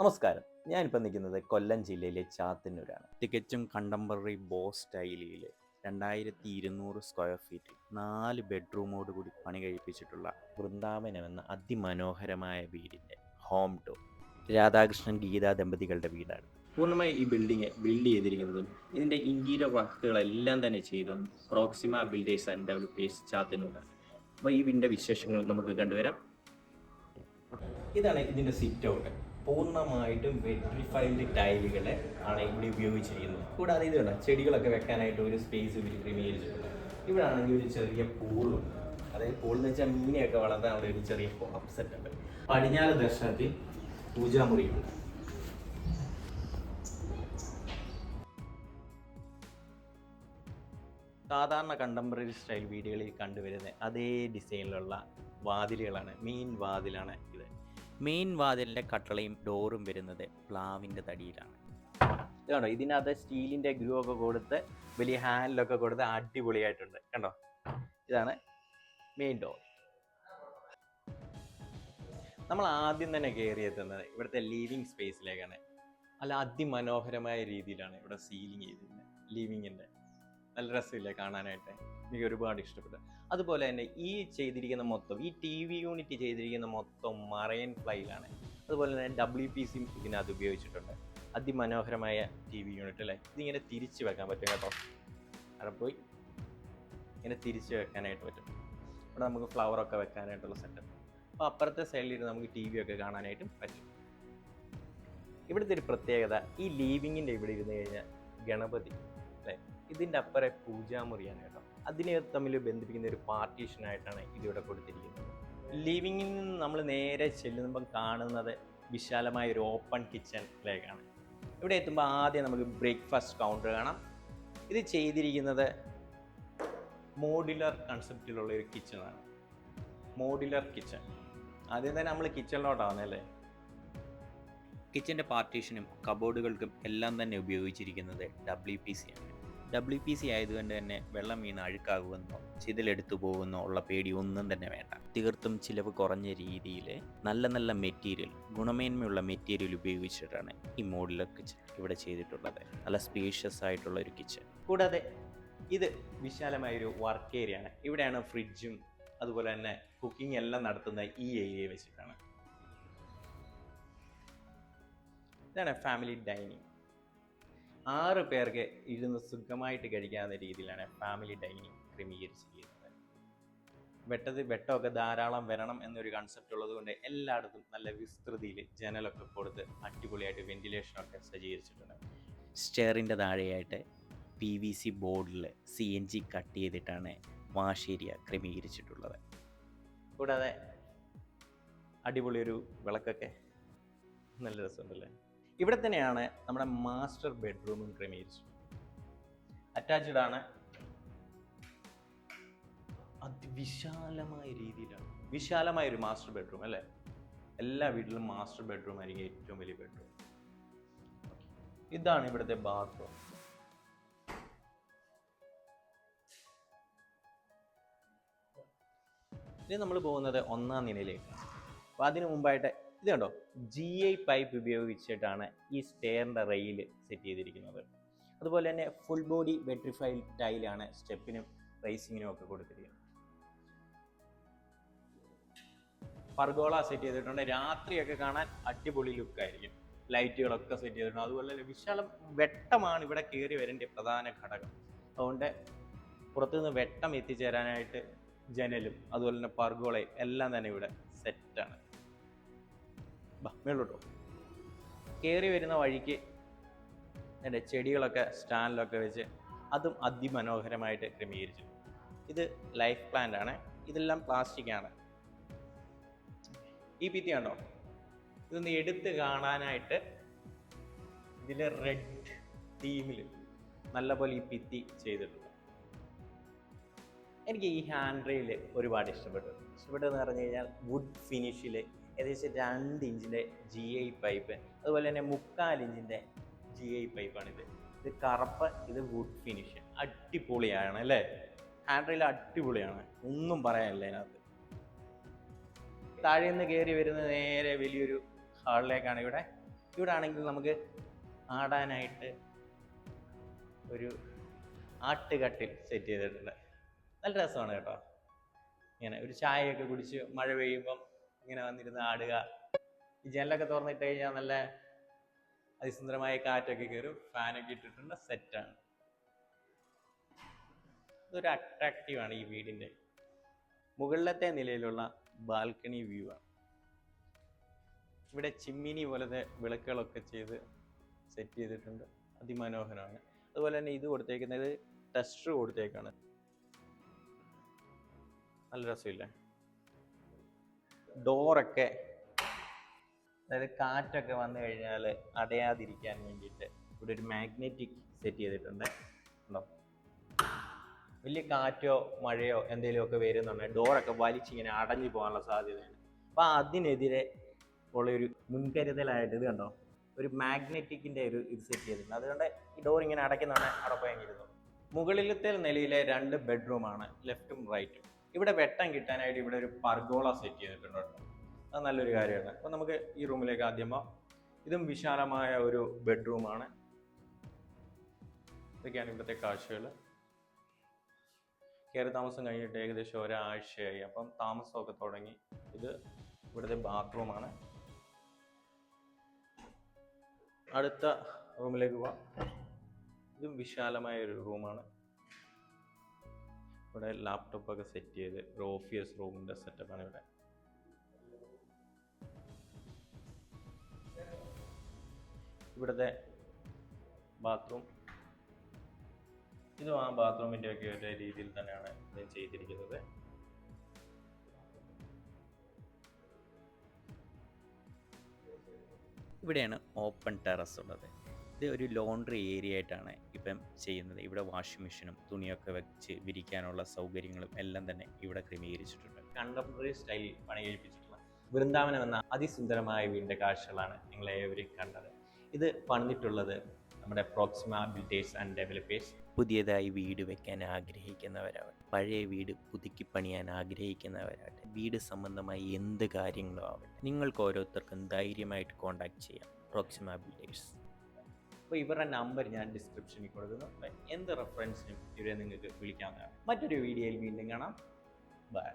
നമസ്കാരം. ഞാനിപ്പോൾ നിൽക്കുന്നത് കൊല്ലം ജില്ലയിലെ ചാത്തന്നൂരാണ്. തികച്ചും കണ്ടംപററി ബോ സ്റ്റൈലിൽ രണ്ടായിരത്തി ഇരുന്നൂറ് സ്ക്വയർ ഫീറ്റ് നാല് ബെഡ്റൂമോട് കൂടി പണി കഴിപ്പിച്ചിട്ടുള്ള വൃന്ദാവനം എന്ന അതിമനോഹരമായ വീടിന്റെ ഹോം ടോ രാധാകൃഷ്ണൻ ഗീതാ ദമ്പതികളുടെ വീടാണ്. പൂർണമായി ഈ ബിൽഡിംഗ് ബിൽഡ് ചെയ്തിരിക്കുന്നതും ഇതിന്റെ ഇന്റീരിയർ വർക്കുകളെല്ലാം തന്നെ ചെയ്തതും പ്രോക്സിമ ബിൽഡേഴ്സ് ആൻഡ് ഡെവലപ്പേഴ്സ് ചാത്തന്നൂരാണ്. അപ്പോൾ ഈ വീടിന്റെ വിശേഷങ്ങൾ നമുക്ക് കണ്ടുവരാം. ഇതാണ് ഇതിന്റെ സിറ്റ് ഔട്ട് പൂർണമായിട്ടും വെട്രിഫൈഡ് ടൈലുകളെ ആണ് ഇവിടെ ഉപയോഗിച്ചിരിക്കുന്നത്. കൂടാതെ ഇത് വേണ്ട ചെടികളൊക്കെ വെക്കാനായിട്ട് ഒരു സ്പേസ് ഇവർ ക്രമീകരിച്ചിട്ടുണ്ട്. ഇവിടെ ആണെങ്കിൽ ഒരു ചെറിയ പൂളും അതായത് പൂൾ എന്ന് വെച്ചാൽ മീനെയൊക്കെ വളർത്താൻ അവിടെ ഒരു ചെറിയ സെറ്റ് ഉണ്ട്. പടിഞ്ഞാറ് ദർശനത്തിൽ പൂജാമുറിയുണ്ട് സാധാരണ കണ്ടംപററി സ്റ്റൈൽ വീടുകളിൽ കണ്ടുവരുന്ന അതേ ഡിസൈനിലുള്ള വാതിലുകളാണ്. മെയിൻ വാതിലാണ് ഇത്. മെയിൻ വാതിലിന്റെ കട്ടളയും ഡോറും വരുന്നത് പ്ലാവിന്റെ തടിയിലാണ്. കണ്ടോ? ഇതിനകത്ത് സ്റ്റീലിന്റെ ഗ്രൂ ഒക്കെ കൊടുത്ത് വലിയ ഹാൻഡിലൊക്കെ കൊടുത്ത് അടിപൊളിയായിട്ടുണ്ട്. കണ്ടോ? ഇതാണ് മെയിൻ ഡോർ നമ്മൾ ആദ്യം തന്നെ കയറി എത്തുന്നത് ഇവിടുത്തെ ലിവിങ് സ്പേസിലേക്കാണ് അല്ല അതിമനോഹരമായ രീതിയിലാണ് ഇവിടെ സീലിംഗ് ചെയ്തിരുന്നത് ലിവിങ്ങിന്റെ നല്ല രസമില്ലേ കാണാനായിട്ട്? എനിക്ക് ഒരുപാട് ഇഷ്ടപ്പെട്ടു. അതുപോലെ തന്നെ ഈ ചെയ്തിരിക്കുന്ന മൊത്തം ഈ ടി വി യൂണിറ്റ് ചെയ്തിരിക്കുന്ന മൊത്തം മറൈൻ ഫ്ലൈയിലാണ് അതുപോലെ തന്നെ ഡബ്ല്യു പി സിയും ഇതിനകത്ത് ഉപയോഗിച്ചിട്ടുണ്ട്. അതിമനോഹരമായ ടി വി യൂണിറ്റ് അല്ലേ? ഇതിങ്ങനെ തിരിച്ച് വെക്കാൻ പറ്റും കേട്ടോ. അവിടെ പോയി ഇങ്ങനെ തിരിച്ച് വെക്കാനായിട്ട് പറ്റും. ഇവിടെ നമുക്ക് ഫ്ലവറൊക്കെ വെക്കാനായിട്ടുള്ള സെറ്റപ്പ് അപ്പോൾ അപ്പുറത്തെ സൈഡിൽ നമുക്ക് ടി വി ഒക്കെ കാണാനായിട്ടും പറ്റും. ഇവിടുത്തെ ഒരു പ്രത്യേകത ഈ ലീവിങ്ങിന്റെ ഇവിടെ ഇരുന്ന് കഴിഞ്ഞാൽ ഗണപതി. അല്ലേ ഇതിന്റെ അപ്പുറം പൂജാമുറിയാണ് കേട്ടോ. അതിനെ തമ്മിൽ ബന്ധിപ്പിക്കുന്ന ഒരു പാർട്ടീഷനായിട്ടാണ് ഇതിവിടെ കൊടുത്തിരിക്കുന്നത്. ലിവിങ്ങിൽ നിന്ന് നമ്മൾ നേരെ ചെല്ലുമ്പം കാണുന്നത് വിശാലമായ ഒരു ഓപ്പൺ കിച്ചണിലേക്കാണ് ഇവിടെ എത്തുമ്പോൾ ആദ്യം നമുക്ക് ബ്രേക്ക്ഫാസ്റ്റ് കൗണ്ടർ കാണാം. ഇത് ചെയ്തിരിക്കുന്നത് മോഡുലർ കൺസെപ്റ്റിലുള്ള ഒരു കിച്ചണാണ് മോഡുലർ കിച്ചൺ ആദ്യം തന്നെ നമ്മൾ കിച്ചണിലോട്ടാവുന്നത് അല്ലേ? കിച്ചന്റെ പാർട്ടീഷനും കബോർഡുകൾക്കും എല്ലാം തന്നെ ഉപയോഗിച്ചിരിക്കുന്നത് ഡബ്ല്യു പി സി ആണ്. ഡബ്ല്യു പി സി ആയതുകൊണ്ട് തന്നെ വെള്ളം വീണ് അഴുക്കാകുമെന്നോ ചിതലെടുത്തു പോകുന്നോ ഉള്ള പേടി ഒന്നും തന്നെ വേണ്ട. തീർത്തും ചിലവ് കുറഞ്ഞ രീതിയിൽ നല്ല നല്ല മെറ്റീരിയൽ ഗുണമേന്മയുള്ള മെറ്റീരിയൽ ഉപയോഗിച്ചിട്ടാണ് ഈ മോഡുലർ കിച്ചൺ ഇവിടെ ചെയ്തിട്ടുള്ളത്. നല്ല സ്പേഷ്യസ് ആയിട്ടുള്ള ഒരു കിച്ചൺ കൂടാതെ ഇത് വിശാലമായ ഒരു വർക്ക് ഏരിയ ആണ്. ഇവിടെയാണ് ഫ്രിഡ്ജും അതുപോലെ തന്നെ കുക്കിംഗ് എല്ലാം നടത്തുന്ന ഈ ഏരിയ വെച്ചിട്ടാണ്. ഇതാണ് ഫാമിലി ഡൈനിങ് ആറ് പേർക്ക് ഇരുന്ന് സുഖമായിട്ട് കഴിക്കാവുന്ന രീതിയിലാണ് ഫാമിലി ഡൈനിങ് ക്രമീകരിച്ചിരിക്കുന്നത്. വെട്ടത് വെട്ടമൊക്കെ ധാരാളം വരണം എന്നൊരു കൺസെപ്റ്റ് ഉള്ളതുകൊണ്ട് എല്ലായിടത്തും നല്ല വിസ്തൃതിയിൽ ജനലൊക്കെ കൊടുത്ത് അടിപൊളിയായിട്ട് വെന്റിലേഷനൊക്കെ സജ്ജീകരിച്ചിട്ടുണ്ട്. സ്റ്റെയറിന്റെ താഴെയായിട്ട് പി വി സി ബോർഡിൽ സി എൻ ജി കട്ട് ചെയ്തിട്ടാണ് വാഷ് ക്രമീകരിച്ചിട്ടുള്ളത്. കൂടാതെ അടിപൊളിയൊരു വിളക്കൊക്കെ നല്ല രസമുണ്ടല്ലേ? ഇവിടെ തന്നെയാണ് നമ്മുടെ മാസ്റ്റർ ബെഡ്റൂമും ക്രമീകരിച്ചത് അറ്റാച്ച്ഡ് ആണ്. അതിവിശാലമായ രീതിയിലാണ്. വിശാലമായ ഒരു മാസ്റ്റർ ബെഡ്റൂം അല്ലേ? എല്ലാ വീട്ടിലും മാസ്റ്റർ ബെഡ്റൂം ആയിരിക്കും ഏറ്റവും വലിയ ബെഡ്റൂം ഇതാണ് ഇവിടുത്തെ ബാത്റൂം ഇനി നമ്മൾ പോകുന്നത് ഒന്നാം നിലയിലേക്ക്. അപ്പോൾ അതിനു മുമ്പായിട്ട് ഇത് കണ്ടോ? ജി ഐ പൈപ്പ് ഉപയോഗിച്ചിട്ടാണ് ഈ സ്റ്റെയറിന്റെ റെയിൽ സെറ്റ് ചെയ്തിരിക്കുന്നത്. അതുപോലെ തന്നെ ഫുൾ ബോഡി വെട്രിഫൈഡ് ടൈലാണ് സ്റ്റെപ്പിനും റേസിങ്ങിനും ഒക്കെ കൊടുത്തിരിക്കുന്നത്. പർഗോള സെറ്റ് ചെയ്തിട്ടുണ്ട്. രാത്രിയൊക്കെ കാണാൻ അടിപൊളി ലുക്കായിരിക്കും ലൈറ്റുകളൊക്കെ സെറ്റ് ചെയ്തിട്ടുണ്ട്. അതുപോലെ തന്നെ വിശാലം വെട്ടമാണ് ഇവിടെ കയറി വരേണ്ട പ്രധാന ഘടകം. അതുകൊണ്ട് പുറത്തുനിന്ന് വെട്ടം എത്തിച്ചേരാനായിട്ട് ജനലും അതുപോലെ തന്നെ പർഗോളയും എല്ലാം തന്നെ ഇവിടെ സെറ്റാണ് മേളോട്ടോ കയറി വരുന്ന വഴിക്ക് എന്റെ ചെടികളൊക്കെ സ്റ്റാൻഡിലൊക്കെ വെച്ച് അതും അതിമനോഹരമായിട്ട് ക്രമീകരിച്ചു. ഇത് ലൈഫ് പ്ലാന്റ് ആണ്. ഇതെല്ലാം പ്ലാസ്റ്റിക് ആണ്. ഈ ഭിത്തി കണ്ടോ? ഇതൊന്ന് എടുത്ത് കാണാനായിട്ട് ഇതിലെ റെഡ് തീമിൽ നല്ലപോലെ ഈ ഭിത്തി ചെയ്തിട്ടുണ്ട്. എനിക്ക് ഈ ഹാൻഡ് റെയിൽ ഒരുപാട് ഇഷ്ടപ്പെട്ടു. ഇഷ്ടപ്പെട്ടതെന്ന് പറഞ്ഞു കഴിഞ്ഞാൽ വുഡ് ഫിനിഷിൽ ഏകദേശം രണ്ട് ഇഞ്ചിന്റെ ജി ഐ പൈപ്പ് അതുപോലെ തന്നെ മുക്കാൽ ഇഞ്ചിന്റെ ജി ഐ പൈപ്പാണിത് ഇത് കറുപ്പ് ഇത് വുഡ് ഫിനിഷ് അടിപൊളിയാണ് അല്ലേ? ഹാൻഡ് റെയിൽ അടിപൊളിയാണ്. ഒന്നും പറയാനില്ല അതിനകത്ത് താഴെ നിന്ന് കയറി വരുന്നത് നേരെ വലിയൊരു ഹാളിലേക്കാണ് ഇവിടെ. ഇവിടെ ആണെങ്കിൽ നമുക്ക് ആടാനായിട്ട് ഒരു ആട്ടുകട്ടിൽ സെറ്റ് ചെയ്തിട്ടുണ്ട്. നല്ല രസമാണ് കേട്ടോ. ഇങ്ങനെ ഒരു ചായയൊക്കെ കുടിച്ച് മഴ പെയ്യുമ്പം ഇങ്ങനെ വന്നിരുന്ന് ആടുക. ഈ ജനലൊക്കെ തുറന്നിട്ട് കഴിഞ്ഞാൽ നല്ല അതിസുന്ദരമായ കാറ്റൊക്കെ കയറും ഫാനൊക്കെ ഇട്ടിട്ടുണ്ട്. സെറ്റാണ് ഇതൊരു അട്രാക്റ്റീവ് ആണ് ഈ വീടിന്റെ മുകളിലത്തെ നിലയിലുള്ള ബാൽക്കണി വ്യൂ ആണ്. ഇവിടെ ചിമ്മിനി പോലത്തെ വിളക്കുകളൊക്കെ ചെയ്ത് സെറ്റ് ചെയ്തിട്ടുണ്ട്. അതിമനോഹരമാണ്. അതുപോലെ തന്നെ ഇത് കൊടുത്തേക്കുന്നത് ടെസ്റ്റർ കൊടുത്തേക്കാണ്. നല്ല രസമില്ലേ? ഡോറൊക്കെ അതായത് കാറ്റൊക്കെ വന്നു കഴിഞ്ഞാൽ അടയാതിരിക്കാൻ വേണ്ടിയിട്ട് ഇവിടെ ഒരു മാഗ്നറ്റിക് സെറ്റ് ചെയ്തിട്ടുണ്ട്. ഉണ്ടോ വലിയ കാറ്റോ മഴയോ എന്തെങ്കിലുമൊക്കെ വരുന്നുണ്ടെങ്കിൽ ഡോറൊക്കെ വലിച്ചിങ്ങനെ അടഞ്ഞു പോകാനുള്ള സാധ്യതയാണ് അപ്പോൾ അതിനെതിരെ ഉള്ള ഒരു മുൻകരുതലായിട്ട് ഇത് കണ്ടോ? ഒരു മാഗ്നറ്റിക്കിന്റെ ഒരു ഇത് സെറ്റ് ചെയ്തിട്ടുണ്ട്. അതുകൊണ്ട് ഈ ഡോർ ഇങ്ങനെ അടയ്ക്കുന്നതാണ് അടപ്പയങ്ങിരുന്നു മുകളിലത്തെ നിലയിലെ രണ്ട് ബെഡ്റൂമാണ് ലെഫ്റ്റും റൈറ്റും. ഇവിടെ വെട്ടം കിട്ടാനായിട്ട് ഇവിടെ ഒരു പർഗോള സെറ്റ് ചെയ്തിട്ടുണ്ട് കേട്ടോ. അത് നല്ലൊരു കാര്യമാണ്. അപ്പോൾ നമുക്ക് ഈ റൂമിലേക്ക് ആദ്യം പോവാം. ഇതും വിശാലമായ ഒരു ബെഡ്റൂമാണ് ഇതൊക്കെയാണ് ഇവിടുത്തെ കാഴ്ചകൾ. കയറി താമസം കഴിഞ്ഞിട്ട് ഏകദേശം ഒരാഴ്ചയായി. അപ്പം താമസമൊക്കെ തുടങ്ങി. ഇത് ഇവിടുത്തെ ബാത്റൂമാണ് അടുത്ത റൂമിലേക്ക് പോവാം. ഇതും വിശാലമായ ഒരു റൂമാണ് ഇവിടെ ലാപ്ടോപ്പ് ഒക്കെ സെറ്റ് ചെയ്ത് ഒരു ഓഫീസ് റൂമിന്റെ സെറ്റപ്പാണ് ഇവിടെ. ഇവിടുത്തെ ബാത്റൂം ഇതും ആ ബാത്റൂമിന്റെ ഒക്കെ ഒരു രീതിയിൽ തന്നെയാണ് ഇത് ചെയ്തിരിക്കുന്നത്. ഇവിടെയാണ് ഓപ്പൺ ടെറസ് ഉള്ളത്. ഇത് ഒരു ലോണ്ടറി ഏരിയ ആയിട്ടാണ് ഇപ്പം ചെയ്യുന്നത്. ഇവിടെ വാഷിംഗ് മെഷീനും തുണിയൊക്കെ വെച്ച് വിരിക്കാനുള്ള സൗകര്യങ്ങളും എല്ലാം തന്നെ ഇവിടെ ക്രമീകരിച്ചിട്ടുണ്ട്. കണ്ടംപററി സ്റ്റൈലിൽ പണി കഴിപ്പിച്ചിട്ടുള്ള വൃന്ദാവനം എന്ന അതിസുന്ദരമായ വീടിന്റെ കാഴ്ചകളാണ് നിങ്ങൾ ഏവരെയും കണ്ടത്. ഇത് പണിതിട്ടുള്ളത് നമ്മുടെ പ്രോക്സിമ ബിൽഡേഴ്സ് ആൻഡ് ഡെവലപ്പേഴ്സ് പുതിയതായി വീട് വെക്കാൻ ആഗ്രഹിക്കുന്നവരാവട്ടെ പഴയ വീട് പുതുക്കി പണിയാൻ ആഗ്രഹിക്കുന്നവരാവട്ടെ വീട് സംബന്ധമായി എന്ത് കാര്യങ്ങളും ആവട്ടെ നിങ്ങൾക്ക് ഓരോരുത്തർക്കും ധൈര്യമായിട്ട് കോൺടാക്ട് ചെയ്യാം. പ്രോക്സിമ ബിൽഡേഴ്സ് അപ്പോൾ ഇവരുടെ നമ്പർ ഞാൻ ഡിസ്ക്രിപ്ഷനിൽ കൊടുക്കുന്നു. എന്ത് റെഫറൻസിനും ഇവരെ നിങ്ങൾക്ക് വിളിക്കാവുന്നതാണ്. മറ്റൊരു വീഡിയോയിൽ വീണ്ടും കാണാം. ബൈ